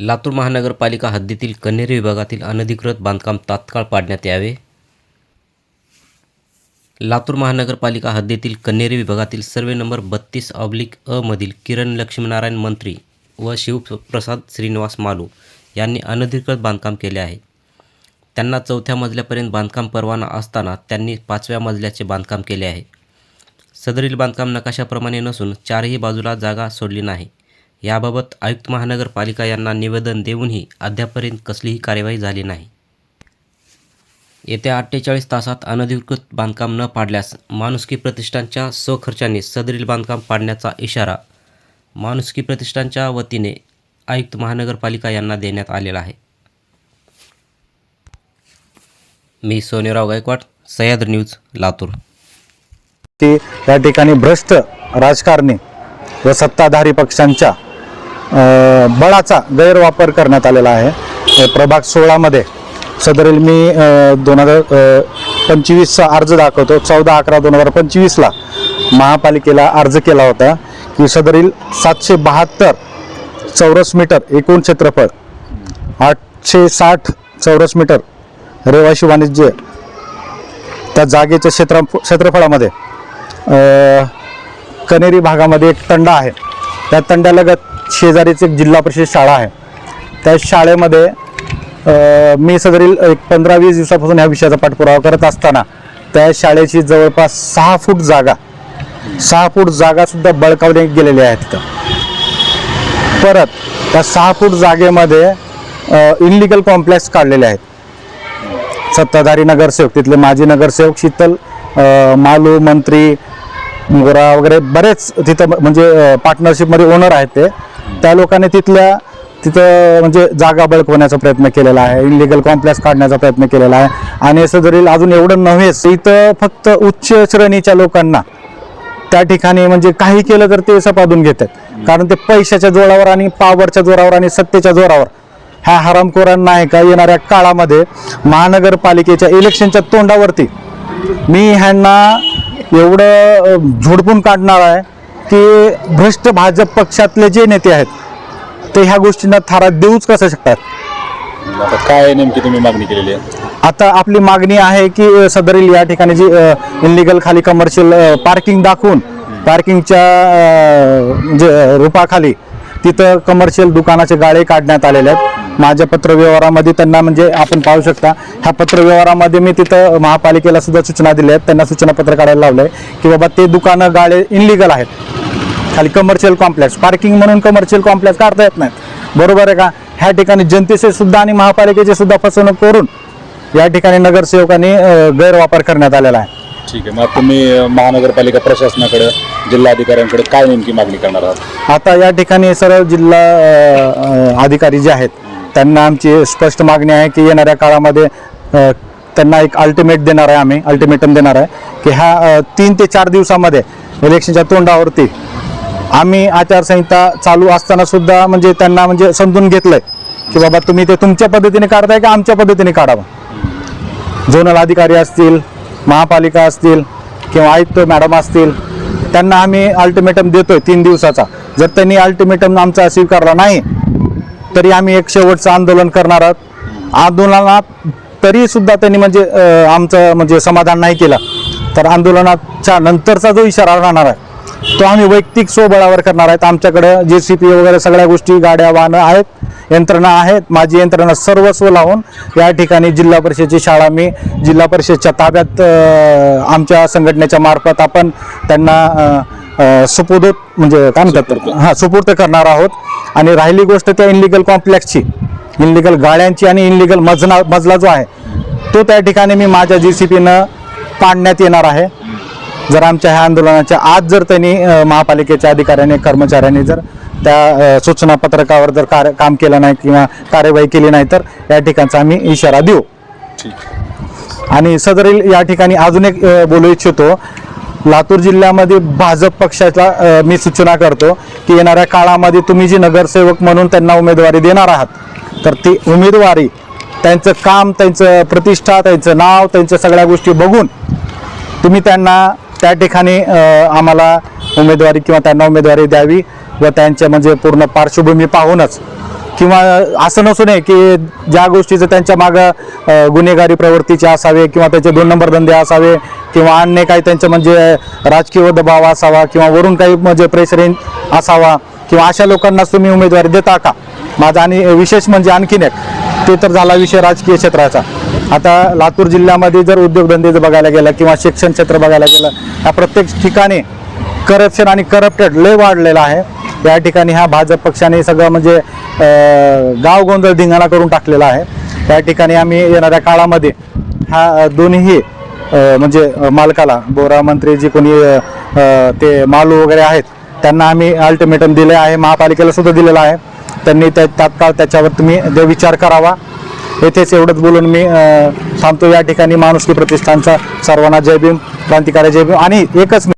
लातूर महानगरपालिका हद्दीतील कन्हेरी विभागातील अनधिकृत बांधकाम तात्काळ पाडण्यात यावे. लातूर महानगरपालिका हद्दीतील कन्हेरी विभागातील सर्वे नंबर बत्तीस ऑब्लिक अ मधील किरण लक्ष्मीनारायण मंत्री व शिवप्रसाद श्रीनिवास मालू यांनी अनधिकृत बांधकाम केले आहे. त्यांना चौथ्या मजल्यापर्यंत बांधकाम परवाना असताना त्यांनी पाचव्या मजल्याचे बांधकाम केले आहे. सदरील बांधकाम नकाशाप्रमाणे नसून चारही बाजूला जागा सोडली नाही. याबाबत आयुक्त महानगरपालिका यांना निवेदन देऊनही अद्यापर्यंत कसलीही कार्यवाही झाली नाही. येत्या अठ्ठेचाळीस तासात अनधिकृत बांधकाम न पाडल्यास माणुसकी प्रतिष्ठानच्या स्वखर्चाने सदरील बांधकाम पाडण्याचा इशारा माणुसकी प्रतिष्ठानच्या वतीने आयुक्त महानगरपालिका यांना देण्यात आलेला आहे. मी सोनेराव गायकवाड सह्याद्री न्यूज लातूर. ते या ठिकाणी भ्रष्ट राजकारणी व सत्ताधारी पक्षांच्या बळाचा गैरवापर करण्यात आलेला आहे. प्रभाग सोळामध्ये सदरील मी दोन हजार पंचवीसचा अर्ज दाखवतो. चौदा अकरा दोन हजार पंचवीसला महापालिकेला अर्ज केला होता की सदरील सातशे बहात्तर चौरस मीटर एकूण क्षेत्रफळ आठशे साठ चौरस मीटर रहिवाशी वाणिज्य त्या जागेच्या क्षेत्र क्षेत्रफळामध्ये कनेरी भागामध्ये एक तंडा आहे. त्या तंड्यालगत शेजारीच एक जिल्हा परिषद शाळा आहे. त्या शाळेमध्ये मी सदरील एक पंधरा वीस दिवसापासून ह्या विषयाचा पाठपुरावा करत असताना त्या शाळेची जवळपास सहा फूट जागा सहा फूट जागासुद्धा बळकावली गेलेली आहे तिथं. परत त्या सहा फूट जागेमध्ये इनलिगल कॉम्प्लेक्स काढलेले आहेत. सत्ताधारी नगरसेवक तिथले माजी नगरसेवक शीतल मालू मंत्री मोरा वगैरे बरेच तिथं म्हणजे पार्टनरशिपमध्ये ओनर आहेत ते. त्या लोकांनी तिथल्या तिथं म्हणजे जागा बळकवण्याचा प्रयत्न केलेला आहे इनलिगल कॉम्प्लेक्स काढण्याचा प्रयत्न केलेला आहे. आणि असं जरी अजून एवढं नव्हेच इथं फक्त उच्च श्रेणीच्या लोकांना त्या ठिकाणी म्हणजे काही केलं तर ते सपादून घेतात. कारण ते पैशाच्या जोरावर आणि पावरच्या जोरावर आणि सत्तेच्या जोरावर ह्या हरामखोरांना आहे का येणाऱ्या काळामध्ये महानगरपालिकेच्या इलेक्शनच्या तोंडावरती मी ह्यांना एवढं झुडपून झोडपून काढणार आहे. की भ्रष्ट भाजप पक्षातले जे नेते आहेत ते ह्या गोष्टींना थारा देऊच कसं शकतात? आता काय नेमकी तुम्ही मागणी केलेली आहे? आता आपली मागणी आहे की सदरील या ठिकाणी जी इनलिगल खाली कमर्शियल पार्किंग दाखवून पार्किंगच्या रूपाखाली तिथं कमर्शियल दुकानाचे गाळे काढण्यात आलेले आहेत. माझ्या पत्रव्यवहारामध्ये त्यांना म्हणजे आपण पाहू शकता ह्या पत्रव्यवहारामध्ये मी तिथं महापालिकेला सुद्धा सूचना दिल्या आहेत. त्यांना सूचनापत्र काढायला लावलं आहे की बाबा ते दुकानं गाळे इनलिगल आहेत. खाली कमर्शियल कॉम्प्लेक्स पार्किंग म्हणून कमर्शियल कॉम्प्लेक्स काढता येत नाहीत. बरोबर आहे का? ह्या ठिकाणी जनतेचे सुद्धा आणि महापालिकेचे सुद्धा फसवणूक करून या ठिकाणी नगरसेवकांनी गैरवापर करण्यात आलेला आहे. ठीक आहे मग तुम्ही महानगरपालिका प्रशासनाकडे जिल्हाधिकाऱ्यांकडे काय नेमकी मागणी करणार आहात? आता या ठिकाणी सर्व जिल्हा अधिकारी जे आहेत त्यांना आमची स्पष्ट मागणी आहे की येणाऱ्या काळामध्ये त्यांना एक अल्टिमेट देणार आहे आम्ही अल्टिमेटम देणार आहे की ह्या तीन ते चार दिवसामध्ये इलेक्शनच्या तोंडावरती आम्ही आचारसंहिता चालू असताना सुद्धा म्हणजे त्यांना म्हणजे समजून घेतलंय की बाबा तुम्ही ते तुमच्या पद्धतीने काढताय का आमच्या पद्धतीने काढावं? झोनल अधिकारी असतील महापालिका असतील किंवा आयुक्त मॅडम असतील त्यांना आम्ही अल्टिमेटम देतोय तीन दिवसाचा. जर त्यांनी अल्टिमेटम आमचा स्वीकारला नाही तरी आम्ही एक शेवटचं आंदोलन करणार आहोत. आंदोलनात तरी सुद्धा त्यांनी म्हणजे आमचं म्हणजे समाधान नाही केलं. तर आंदोलनाच्या नंतरचा जो इशारा राहणार आहे तो आम्ही वैयक्तिक स्वबळावर करणार आहेत. आमच्याकडं जे सी पी वगैरे सगळ्या गोष्टी गाड्या वाहनं आहेत यंत्रणा आहेत. माझी यंत्रणा सर्वस्व लावून या ठिकाणी जिल्हा परिषदेची शाळा मी जिल्हा परिषदच्या ताब्यात आमच्या संघटनेच्या मार्फत आपण त्यांना सुपूर्द म्हणजे काय म्हणतात. हां सुपूर्द करणार आहोत. आणि राहिली गोष्ट त्या इनलिगल कॉम्प्लेक्सची इनलिगल गाड्यांची आणि इनलिगल मजना मजला जो आहे तो त्या ठिकाणी मी माझ्या जी सी पीनं पाडण्यात येणार आहे. जर आमच्या ह्या आंदोलनाच्या आज जर त्यांनी महापालिकेच्या अधिकाऱ्यांनी कर्मचाऱ्यांनी जर त्या सूचना पत्रकावर जर कार्य काम केलं नाही किंवा कार्यवाही केली नाही तर या ठिकाणचा आम्ही इशारा देऊ. आणि सदरील या ठिकाणी अजून एक बोलू इच्छितो लातूर जिल्ह्यामध्ये भाजप पक्षाला मी सूचना करतो की येणाऱ्या काळामध्ये तुम्ही जी नगरसेवक म्हणून त्यांना उमेदवारी देणार आहात तर ती उमेदवारी त्यांचं काम त्यांचं प्रतिष्ठा त्यांचं नाव त्यांच्या सगळ्या गोष्टी बघून तुम्ही त्यांना त्या ठिकाणी आम्हाला उमेदवारी किंवा त्यांना उमेदवारी द्यावी व त्यांच्या म्हणजे पूर्ण पार्श्वभूमी पाहूनच किंवा असं नसू नये की ज्या गोष्टीचं त्यांच्या मागं गुन्हेगारी प्रवृत्तीचे असावे किंवा त्याचे दोन नंबर धंदे असावे किंवा अन्य काही त्यांचं म्हणजे राजकीय दबाव असावा किंवा वरून काही म्हणजे प्रेशरिंग असावा किंवा अशा लोकांनाच तुम्ही उमेदवारी देता का? माझा आणि विशेष म्हणजे आणखीन एक ते तर झाला विषय राजकीय क्षेत्राचा. आता लातूर जिल्ह्यामध्ये जर उद्योगधंदे जर बघायला गेलं किंवा शिक्षण क्षेत्र बघायला गेलं या प्रत्येक ठिकाणी करप्शन आणि करप्टेड लय वाढलेलं आहे. या ठिकाणी हा भाजप पक्षाने सगळं म्हणजे गाव गोंधळ धिंगाणा करून टाकलेला आहे. त्या ठिकाणी आम्ही येणाऱ्या काळामध्ये हा दोन्ही म्हणजे मालकाला बोरा मंत्री जी कोणी ते मालू वगैरे आहेत त्यांना आम्ही अल्टिमेटम दिले आहे महापालिकेला सुद्धा दिलेलं आहे. त्यांनी त्या तात्काळ त्याच्यावर तुम्ही जे विचार करावा. येथेच एवढंच बोलून मी थांबतो. या ठिकाणी माणुसकी प्रतिष्ठानचा सर्वांना जय भीम क्रांतिकारी जय भीम आणि एकच